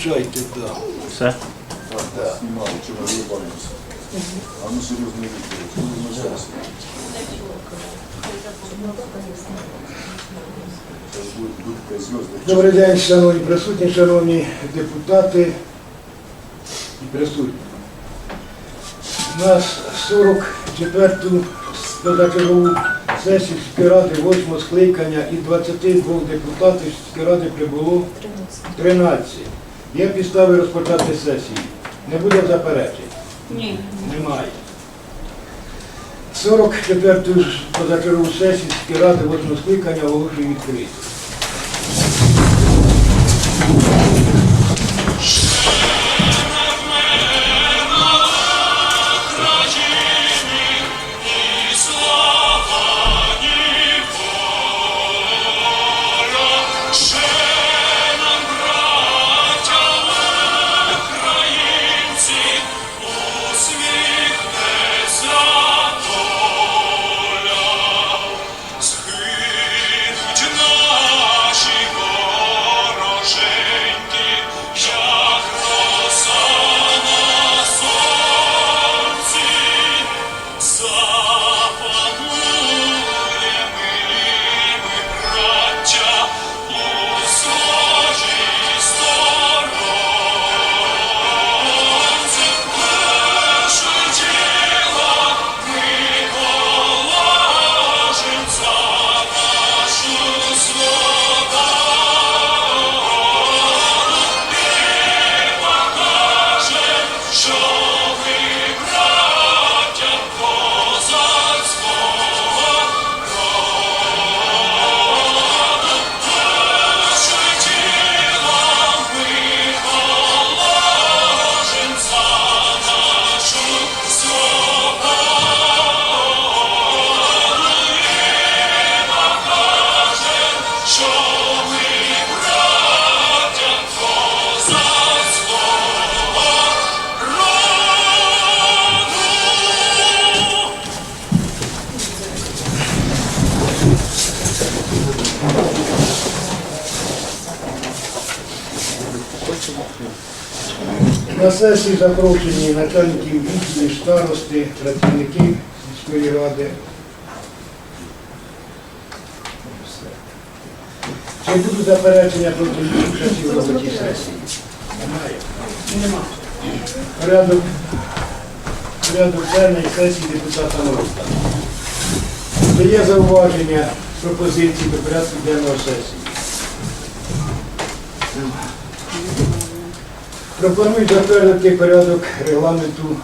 Включайте, да. Все. Да. Знімали, чи ми вибаримося. А ну буде дудка зв'язки. Добрий день, шановні присутні, шановні депутати і присутні. У нас 44-ту позачергову сесію сільської ради 8 скликання і 22 депутатів сільської ради прибуло 13. Є підстави розпочати сесію. Не буде заперечень? Ні. Немає. 44-ту позачергову сесію ради 8 скликання оголошую відкритою. На сесії запрошені начальників відділів, старости, працівників сільської ради. Чи будуть заперечення проти участі в роботі сесії? Немає. Нема. Порядок, порядок денний сесії депутата Морока. Чи є зауваження пропозиції до порядку денного сесії? Пропоную затвердити порядок регламенту.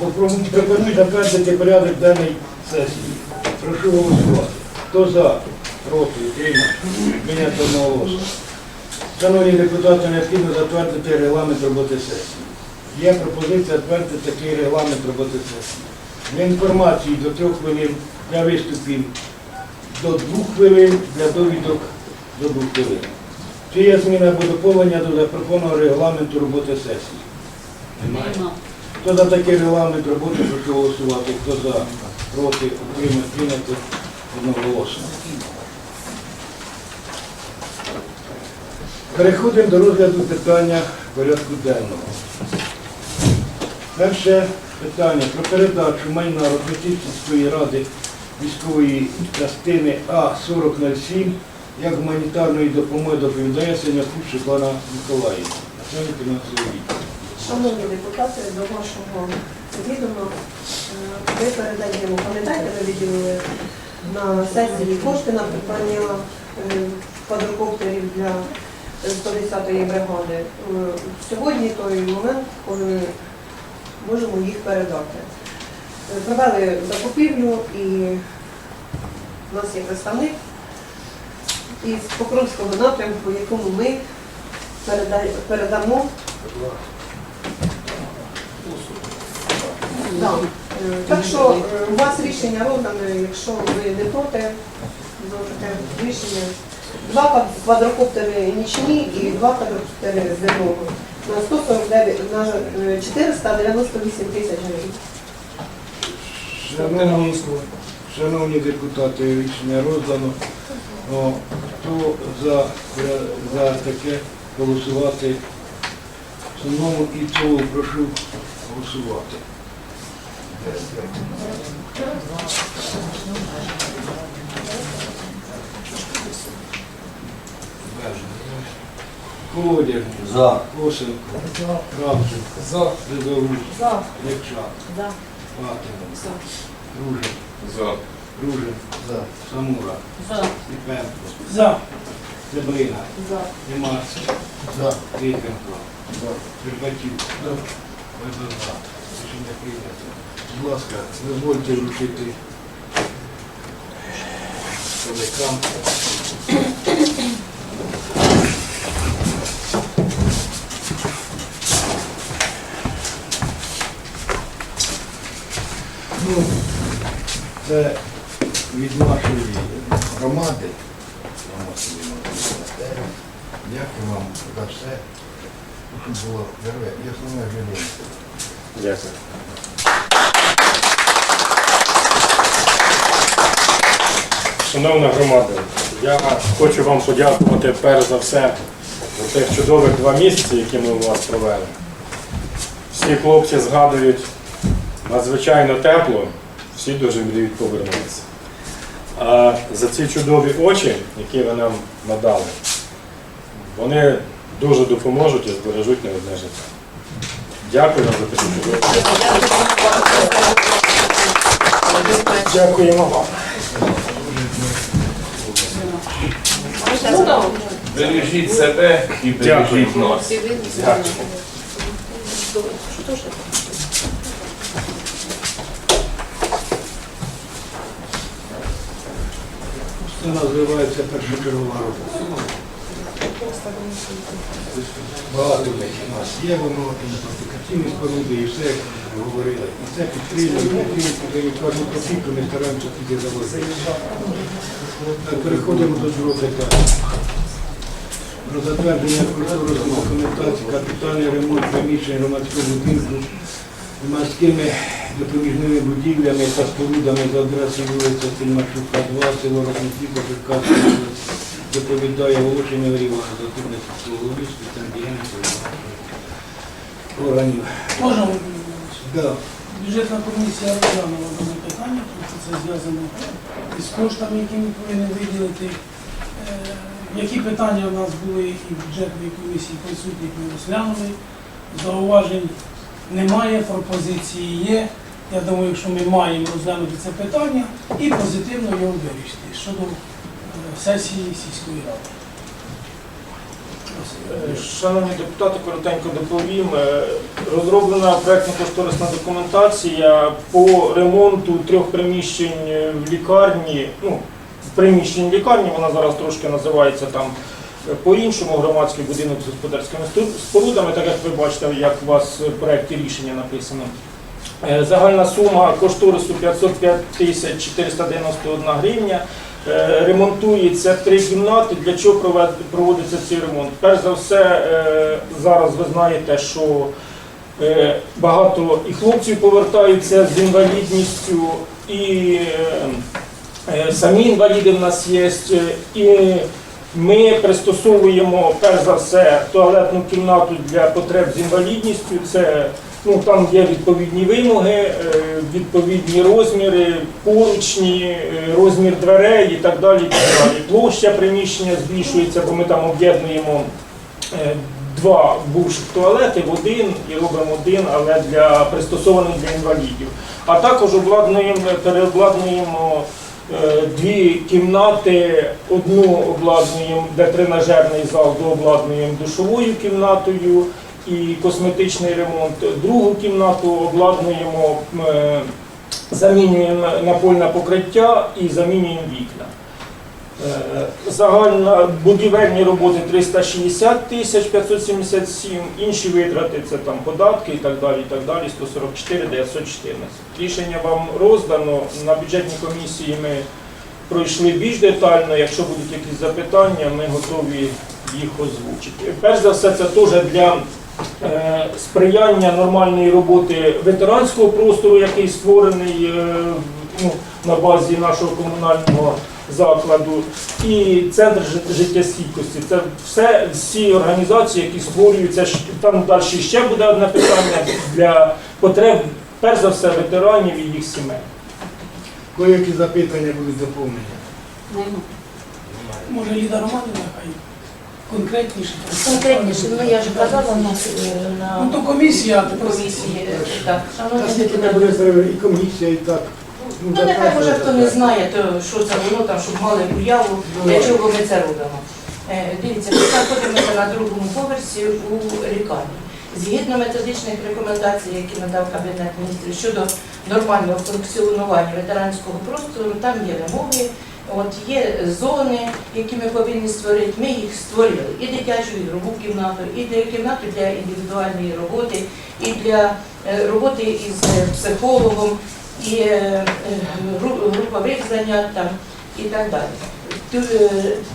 Пропоную затвердити порядок денний сесії. Прошу голосувати. Хто за? Проти? Утримався? Прийнято одноголосно. Шановні депутати, необхідно затвердити регламент роботи сесії. Є пропозиція затвердити такий регламент роботи сесії. Для інформації до трьох хвилин, для виступів до двох хвилин, для довідок до двох хвилин. Чи є зміна або доповнення до запропонованого регламенту роботи сесії? Немає. Хто за такий регламент роботи, прошу голосувати. Хто за, проти, утримати, прийняти одноголосно. Переходимо до розгляду питання порядку денного. Перше питання про передачу майна Ротмітівської ради військової частини А4007 як гуманітарної допомоги доповідає Синякут Світлана Миколаївна. Начальник фінансової відділу. Шановні депутати, до вашого відома е, ви передаємо, пам'ятаєте, ви виділили на сесії кошти на придбання е, квадрокоптерів для 110-ї бригади. Е, Сьогодні той момент, коли ми можемо їх передати. Е, Провели закупівлю і в нас є представник із Покровського напрямку, якому ми передамо Да. Е, Так що е, у вас рішення роздане, якщо ви не проти, можете рішення. Два квадрокоптери нічні і два квадрокоптери зимові. На 149, на е, 498 тисяч гривень. Шановні депутати, рішення роздано. О, Хто за, за таке голосувати. В основному і цілому прошу голосувати. Колодяг, За. Косенко, Кравченко, За. Ледовий, За. Левчак, За. Латин, За. Ружин, За. Ружин, Самура, За. Ліпенко, За. Зебрина, За. Немарський, За. Вітенко, Щербатюк, Вебеза. Рішення прийнято. Будь ласка, дозвольте вручити колякам. Ну, це від нашої громади. Дякую вам за все, щоб було здоров'я і основне життя. Дякую. Шановна громада, я хочу вам подякувати перш за все за тих чудових два місяці, які ми у вас провели. Всі хлопці згадують надзвичайно тепло, всі дуже мріють повернутися. А за ці чудові очі, які ви нам надали, вони дуже допоможуть і збережуть не одне життя. Дякую вам за таку чудову. Дякуємо вам. Бережіть себе і бережіть нас. Це називається першочергова робота. Багато у нас є, воно і споруди, і все, як говорили. І це підтримує, і кожну копійку ми стараємося тільки завозити. Так, переходимо до другого питання. Про затвердження культурної документації, капітальний ремонт приміщень громадського будинку морськими допоміжними будівлями та спорудами за адресою вулиця Сільмарчука, 2, село Рахунківка, Черкаська область, доповідає Волошина Івана, заступник сільського голови, діяльності органів. Можна Да. бюджетна комісія розглянула дане питання, тому що це зв'язано із коштами, які ми повинні виділити. Е, Які питання у нас були і в бюджетній комісії присутні, ми розглянули. Зауважень немає, пропозиції є. Я думаю, що ми маємо розглянути це питання і позитивно його вирішити щодо е, сесії сільської ради. Е, Шановні депутати, коротенько доповім. Е, Розроблена проєктно-кошторисна документація по ремонту трьох приміщень в лікарні. Ну, приміщень лікарні, вона зараз трошки називається там по-іншому громадський будинок з господарськими спорудами, так як ви бачите, як у вас в проєкті рішення написано. Е, Загальна сума кошторису 505 тисяч 491 гривня. Е, Ремонтується три кімнати. Для чого проводиться цей ремонт? Перш за все, е, зараз ви знаєте, що багато і хлопців повертаються з інвалідністю, і самі інваліди в нас є. І ми пристосовуємо перш за все туалетну кімнату для потреб з інвалідністю. Це ну там є відповідні вимоги, е, відповідні розміри, поручні, е, розмір дверей і так далі. І так далі. Площа приміщення збільшується, бо ми там об'єднуємо. е, Два бувших туалети в один і робимо один, але для пристосованих для інвалідів. А також обладнуємо, переобладнуємо дві кімнати. Одну обладнуємо, де тренажерний зал, дообладнуємо душовою кімнатою і косметичний ремонт. Другу кімнату обладнуємо, е, замінюємо напольне покриття і замінюємо вікна. Е, Загальна будівельні роботи 360 тисяч 577, інші витрати це там податки і так далі, і так далі, 144 914. Рішення вам роздано. На бюджетній комісії ми пройшли більш детально. Якщо будуть якісь запитання, ми готові їх озвучити. Перш за все, це теж для сприяння нормальної роботи ветеранського простору, який створений е, ну, на базі нашого комунального закладу і центр життєстійкості. Це все всі організації, які створюються. Там далі ще буде одне питання для потреб, перш за все, ветеранів і їх сімей. Коякі запитання будуть доповнення? Може, Ліда Романівна хай конкретніше. Конкретніше, ну я ж казала у нас е, Ну на то комісія, а тепер комісії, е, так, Та скільки не буде треба, і комісія, і так. Ну, нехай може хто не знає, то що це воно там, щоб мали уяву, для чого ми це робимо. Е, Дивіться, ми знаходимося на другому поверсі у лікарні. Згідно методичних рекомендацій, які надав Кабінет міністрів щодо нормального функціонування ветеранського простору, там є вимоги, от є зони, які ми повинні створити. Ми їх створили. І дитячу ігрову кімнату, і для кімнату для індивідуальної роботи, і для е, роботи із е, психологом, і е, групових занять і так далі.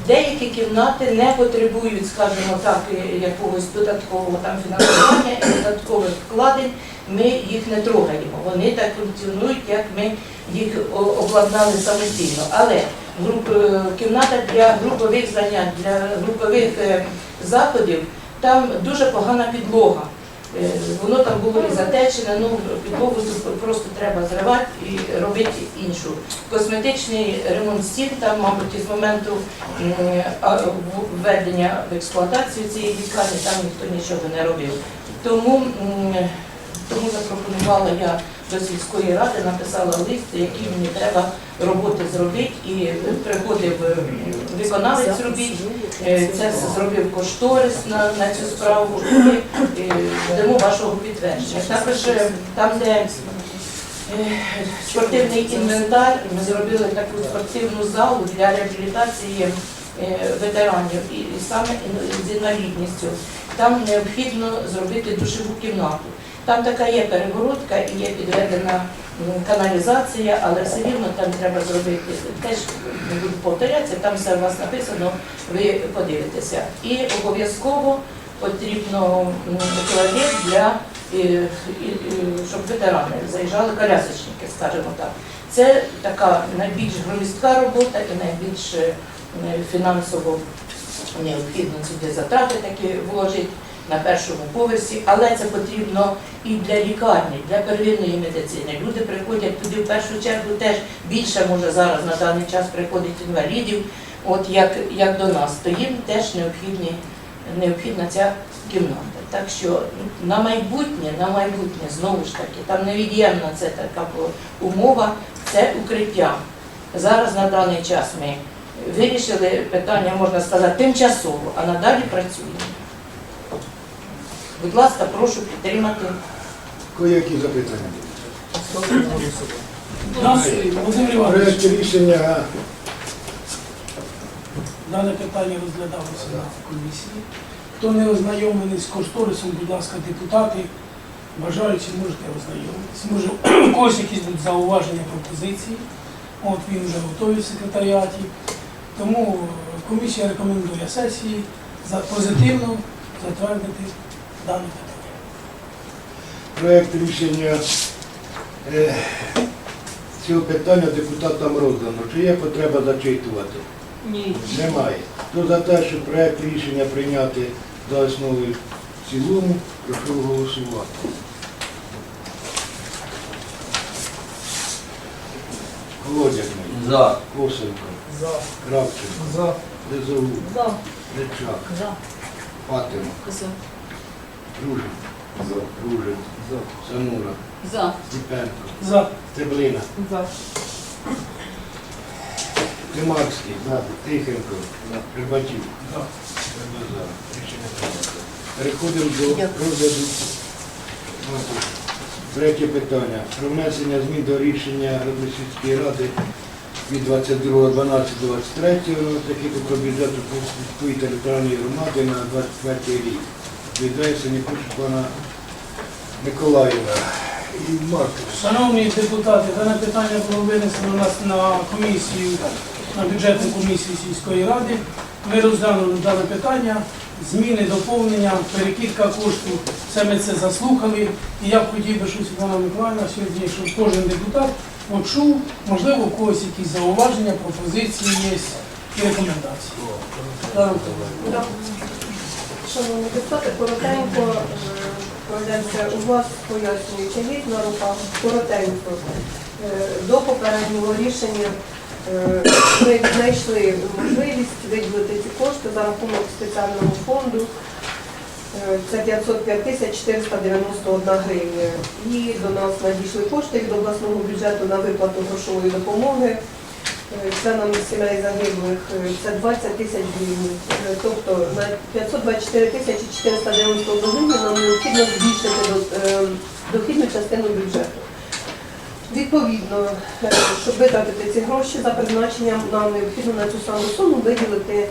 Деякі кімнати не потребують, скажімо так, якогось додаткового там фінансування, і додаткових вкладень. Ми їх не трогаємо. Вони так функціонують, як ми їх обладнали самостійно. Але груп, е, кімната для групових занять, для групових е, заходів, там дуже погана підлога. Е, Воно там було і затечене, ну підлогу просто треба зривати і робити іншу. Косметичний ремонт стін там, мабуть, із моменту введення в експлуатацію цієї лікарні там ніхто нічого не робив. Тому, тому запропонувала я до сільської ради, написала лист, який мені треба роботи зробити, і приходив е, виконавець робіт. Е, Це зробив кошторис на, на цю справу і е, дамо вашого підтвердження. Також там, де спортивний інвентар, ми зробили таку спортивну залу для реабілітації ветеранів і, саме з інвалідністю. Там необхідно зробити душову кімнату. Там така є перегородка і є підведена каналізація, але все рівно там треба зробити теж не буду повторятися, там все у вас написано, ви подивитеся. І обов'язково потрібно туалет для і, щоб ветерани заїжджали колясочники, скажімо так. Це така найбільш громістка робота і найбільш е, фінансово необхідно сюди затрати такі вложити на першому поверсі, але це потрібно і для лікарні, для первинної медицини. Люди приходять туди в першу чергу теж більше може зараз на даний час приходить інвалідів, от як, як до нас, то їм теж необхідні, необхідна ця кімната. Так що на майбутнє, на майбутнє, знову ж таки, там невід'ємна це така умова, це укриття. Зараз на даний час ми вирішили питання, можна сказати, тимчасово, а надалі працюємо. Будь ласка, прошу підтримати. Коякі запитання? Проект рішення дане питання розглядалося на комісії. Хто не ознайомлений з кошторисом, будь ласка, депутати, бажаючи, можете ознайомитися. Може, у когось якісь будуть зауваження, пропозиції. От він вже готовий в секретаріаті. Тому е, комісія рекомендує сесії позитивно затвердити дане питання. проект рішення е, цього питання депутатам роздано. Чи є потреба зачитувати? Ні. Немає. Хто за те, щоб проект рішення прийняти за основу в цілому, прошу голосувати. Колодязний, За. Косенко, За. Кравченко, За. Дезову, За. Речак, За. Патина, За. Ружин, Ружин, Санура, За. Степенко, За. Стеблина, За. Тимарський, Тихенко, Рибатів. Рішення прийнято. Переходимо до розгляду. Третє питання. Про внесення змін до рішення Радосільської ради від 22.12.23 такі про бюджету сільської територіальної громади на 24 рік. Віддається пана Миколаївна і Маркович. Шановні депутати, дане питання було винесено у нас на комісію, на бюджетну комісію сільської ради. Ми розглянули дане питання, зміни, доповнення, перекидка коштів. Все ми це заслухали. І я б хотів би, щоб Світлана Миколаївна сьогодні, щоб кожен депутат почув, можливо, у когось якісь зауваження, пропозиції є і рекомендації. Шановні депутати, коротенько е, пройдемося. У вас пояснюючи від на руках, коротенько. Е, До попереднього рішення е, ми знайшли можливість виділити ці кошти за рахунок спеціального фонду. Е, Це 505 тисяч 491 гривня. І до нас надійшли кошти від обласного бюджету на виплату грошової допомоги е, членам сімей загиблих. Е, Це 20 тисяч гривень. Е, Тобто на 524 тисячі 491 гривень нам необхідно збільшити дохідну частину бюджету. Відповідно, щоб витратити ці гроші за призначенням, нам необхідно на цю саму суму виділити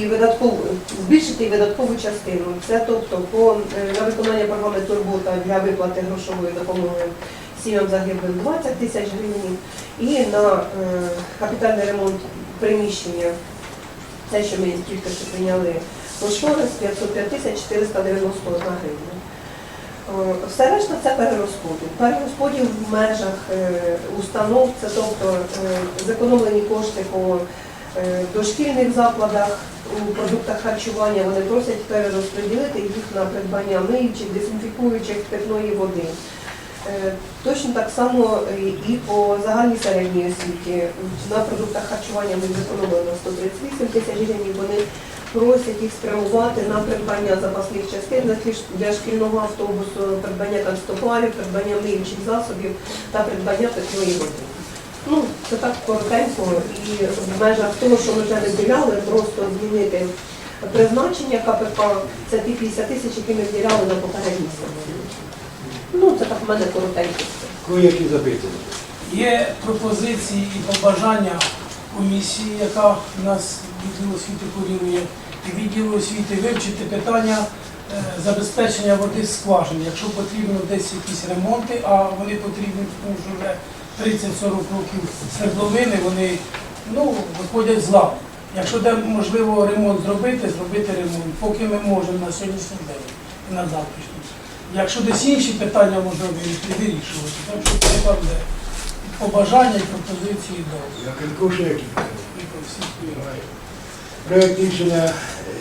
і, видаткову, збільшити видаткову частину. Це тобто по, на виконання програми Турбота для виплати грошової допомоги сім'ям загиблим 20 тисяч гривень і на е, капітальний ремонт приміщення, те, що ми тільки що прийняли кошторис, 505 тисяч 491 гривня. Е, Все решта це перерозподіл. Перерозподіл в межах е, установ, це тобто е, зекономлені кошти по дошкільних закладах, у продуктах харчування вони просять перерозподілити їх на придбання миючих, дезінфікуючих питної води. Е, Точно так само і- і по загальній середній освіті. На продуктах харчування ми зекономили на 138 тисяч гривень. Вони просять їх спрямувати на придбання запасних частин для шкільного автобусу, придбання канцтоварів, придбання миючих засобів та придбання питної води. Ну, це так коротенько і в межах того, що ми вже не вділяли, просто змінити призначення КПК, це ті 50 тисяч, які ми вділяли на попередній сесії. Ну, це так в мене коротенько. Кої-які запитання? Є пропозиції і побажання комісії, яка в нас відділ освіти курірує, і відділу освіти вивчити питання е, забезпечення води з скважин. Якщо потрібно десь якісь ремонти, а вони потрібні, тому що вже 30-40 років свердловини, вони ну, виходять з ладу. Якщо де можливо ремонт зробити, зробити ремонт, поки ми можемо на сьогоднішній день і на завтрашній. Якщо десь інші питання можна вирішити, вирішувати, так що треба буде побажання і пропозиції до Я конкурси які? сільської ради. Проект рішення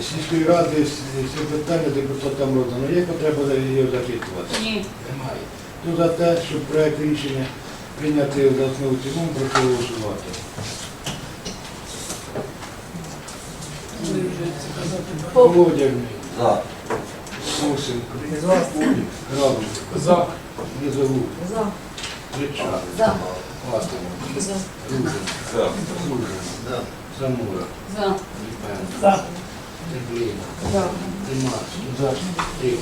сільської ради з питання депутатам роздано. Є потреба його зачитувати? Ні. Немає. Хто за те, щоб проект рішення прийняти за основу цілому, прошу голосувати. Вони вже це казати бачать. Володягний, За. Грабчик, За. Низову, За. Ричак, За. Латина, За. Ружин, За. Самура, За. Ліпен, За. Тепліна, За. Димас, Тихий.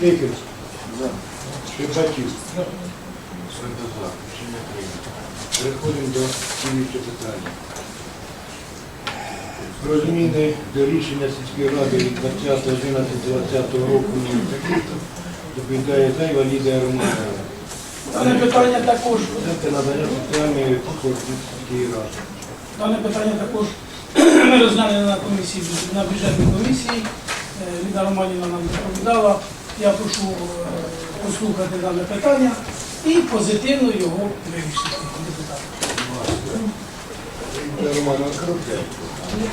Тихий. Шибачів. Свинтозак. Рішення прийнято. Переходимо до слідчого питання. Про зміни до рішення сільської ради від 20.11.20 року номер такий-то доповідає Зайва Лідія Романова. Дане питання також Це надання соціальної сільської ради. Дане питання також ми розглянули на комісії, на бюджетній комісії. Е, Ліда Романівна нам доповідала. Я прошу е, послухати дане питання і позитивно його вирішити депутатам. Лідія Романова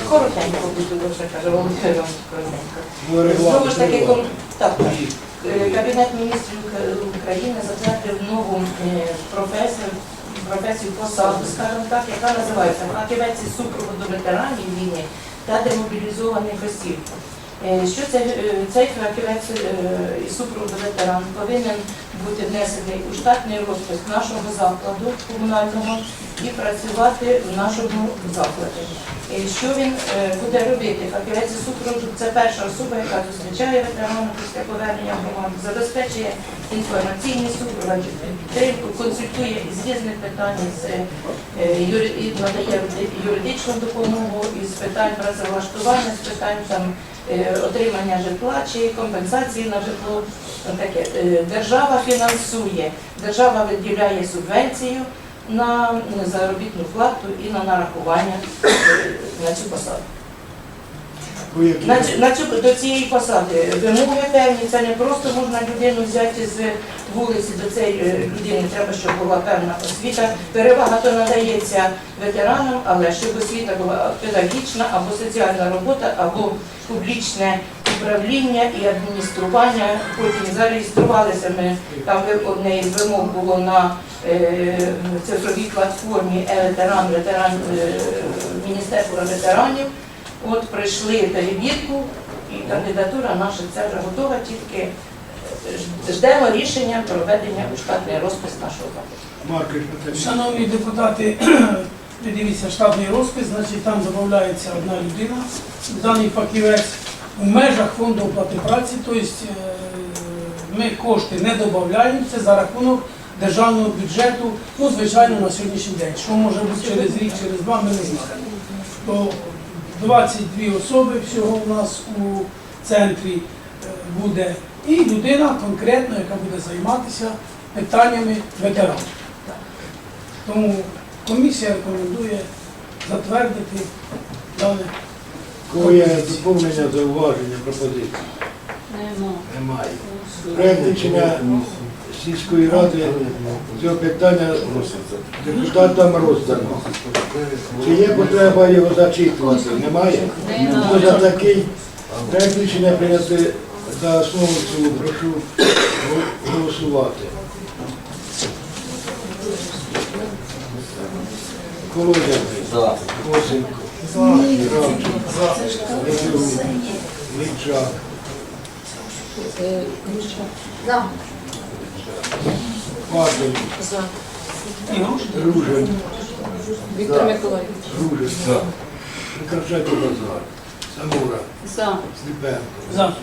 коротенько. Буду дуже кажу, вам коротенько. Знову ж таки, так, так. Е, Кабінет міністрів України затвердив нову е, професію, професію посаду, скажімо так, яка називається фахівець із супроводу ветеранів війни та демобілізованих осіб. Е, Що це, цей фахівець е, із супроводу ветеран повинен бути внесений у штатний розпис нашого закладу комунального і працювати в нашому закладі. Е, Що він е, буде робити? Фахівець із це перша особа, яка зустрічає ветерана після повернення в забезпечує інформаційний супровід, підтримку, консультує із різних питань, з, е, надає юридичну допомогу із питань працевлаштування, з питань там, е, отримання житла чи компенсації на житло. Таке. Е, Держава фінансує, держава виділяє субвенцію на заробітну плату і на нарахування е, на цю посаду. На, цю- на цю, до цієї посади вимоги певні, це не просто можна людину взяти з вулиці до цієї е, людини, треба, щоб була певна освіта. Перевага то надається ветеранам, але щоб освіта була педагогічна або соціальна робота, або публічне управління і адміністрування. Потім зареєструвалися ми, там одне із вимог було на е, цифровій платформі е-ветеран, ветеран, е, Міністерства ветеранів. От прийшли перевірку, і кандидатура наша ця вже готова, тільки е, ждемо рішення проведення у штатний розпис нашого закладу. Шановні депутати, подивіться штатний розпис, значить там додається одна людина, даний фахівець у межах фонду оплати праці, тобто ми кошти не додаємо, це за рахунок державного бюджету, ну звичайно на сьогоднішній день. Що може бути через рік, через два, ми не знаємо. То 22 особи всього у нас у центрі е, буде, і людина конкретно, яка буде займатися питаннями ветеранів. Тому комісія рекомендує затвердити дане. Кого є доповнення, зауваження, пропозиції? Немає. Проект рішення сільської ради цього питання депутатам роздано. Чи є потреба його зачитувати? Немає? Хто за такий проект рішення прийняти за основу цілу, прошу голосувати. Колодязний. За. Косенко. Кравченко. За. Падаль. Ружин. Віктор Миколаївич. Ружин. Прекращайте базар. Самура. За. Сліпенко. За.